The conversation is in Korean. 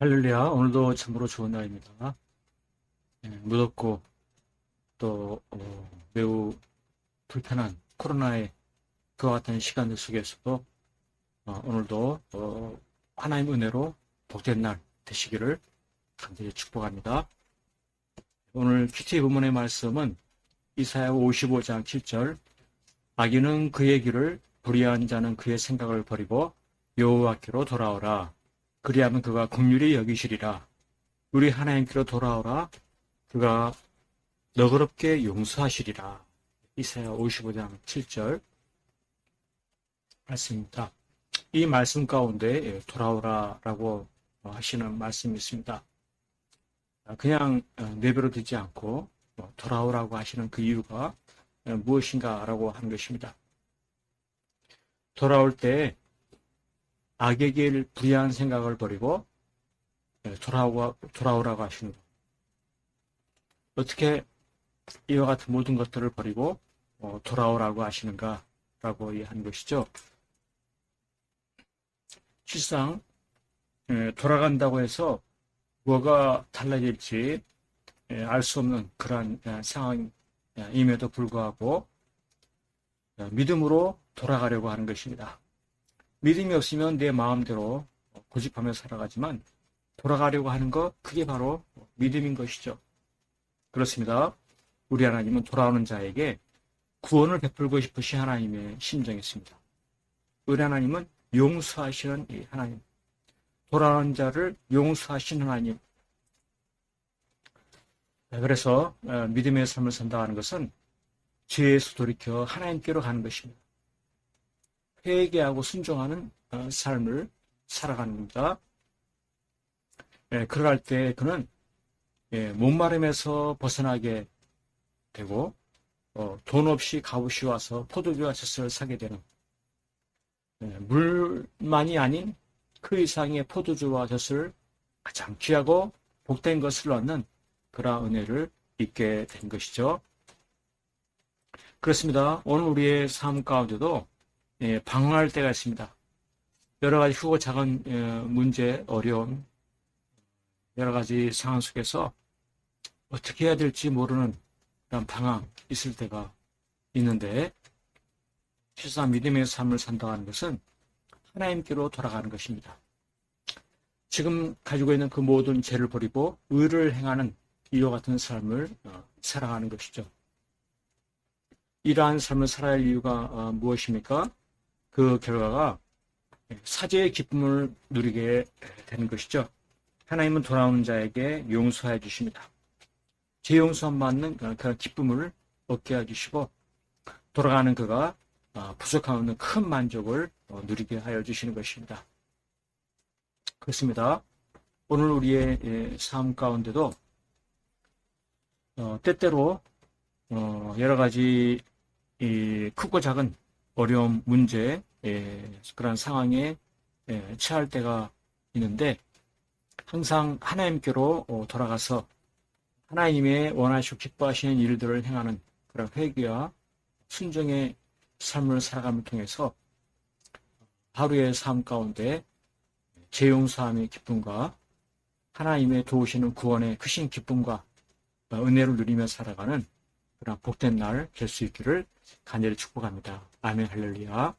할렐루야, 오늘도 참으로 좋은 날입니다. 예, 무덥고 또 어, 매우 불편한 코로나의 그와 같은 시간들 속에서도 어, 오늘도 어, 하나님 은혜로 복된 날 되시기를 간절히 축복합니다. 오늘 큐티 본문의 말씀은 이사야 55장 7절 악인은 그의 길을 불의한 자는 그의 생각을 버리고 여호와께로 돌아오라 그리하면 그가 긍휼히 여기시리라. 우리 하나님께로 돌아오라. 그가 너그럽게 용서하시리라. 이사야 55장 7절 말씀입니다. 이 말씀 가운데 돌아오라라고 하시는 말씀이 있습니다. 그냥 내버려 두지 않고 돌아오라고 하시는 그 이유가 무엇인가라고 하는 것입니다. 돌아올 때 길 불의한 생각을 버리고 돌아오고, 돌아오라고 하시는 것. 어떻게 이와 같은 모든 것들을 버리고 어, 돌아오라고 하시는가 라고 이해한 것이죠. 실상 돌아간다고 해서 뭐가 달라질지 알 수 없는 그러한 상황임에도 불구하고 믿음으로 돌아가려고 하는 것입니다. 믿음이 없으면 내 마음대로 고집하며 살아가지만 돌아가려고 하는 것, 그게 바로 믿음인 것이죠. 그렇습니다. 우리 하나님은 돌아오는 자에게 구원을 베풀고 싶으신 하나님의 심정이었습니다. 우리 하나님은 용서하시는 이 하나님. 돌아오는 자를 용서하시는 하나님. 네, 그래서 어, 믿음의 삶을 산다는 것은 죄에서 돌이켜 하나님께로 가는 것입니다. 회개하고 순종하는 어, 삶을 살아가는 겁니다. 예, 그럴 때 그는 예, 목마름에서 벗어나게 되고 어, 돈 없이 값없이 와서 포도주와 젖을 사게 되는 예, 물만이 아닌 그 이상의 포도주와 젖을 가장 귀하고 복된 것을 얻는 그러한 은혜를 입게 된 것이죠. 그렇습니다. 오늘 우리의 삶 가운데도 예, 방황할 때가 있습니다. 여러 가지 크고 작은 예, 문제, 어려움, 여러 가지 상황 속에서 어떻게 해야 될지 모르는 그런 방황 있을 때가 있는데 실상 믿음의 삶을 산다는 것은 하나님께로 돌아가는 것입니다. 지금 가지고 있는 그 모든 죄를 버리고 의를 행하는 이와 같은 삶을 어, 살아가는 것이죠. 이러한 삶을 살아야 할 이유가 어, 무엇입니까? 그 결과가 사제의 기쁨을 누리게 되는 것이죠. 하나님은 돌아오는 자에게 용서해 주십니다. 제 용서함 받는 그런 기쁨을 얻게 해 주시고 돌아가는 그가 어, 부족함 없는 큰 만족을 어, 누리게 하여 주시는 것입니다. 그렇습니다. 오늘 우리의 예, 삶 가운데도 어, 때때로 여러 가지 크고 작은 어려움, 문제, 그런 상황에 처할 때가 있는데 항상 하나님께로 돌아가서 하나님의 원하시고 기뻐하시는 일들을 행하는 그런 회개와 순종의 삶을 살아감을 통해서 하루의 삶 가운데 재용사함의 기쁨과 하나님의 도우시는 구원의 크신 기쁨과 은혜를 누리며 살아가는 그런 복된 날 될 수 있기를 간절히 축복합니다. 아멘 할렐루야.